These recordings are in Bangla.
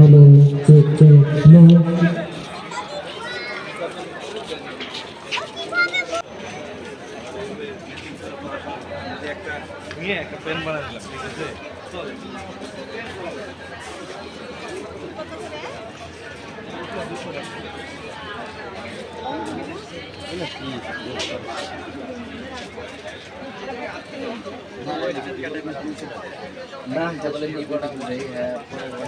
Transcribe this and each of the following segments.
নো একটা নিয়ে একটা পেন বানাই দিলাম ঠিক আছে ना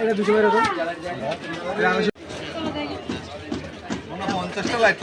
এটা দুশো বেরো তো পঞ্চাশটা লাইট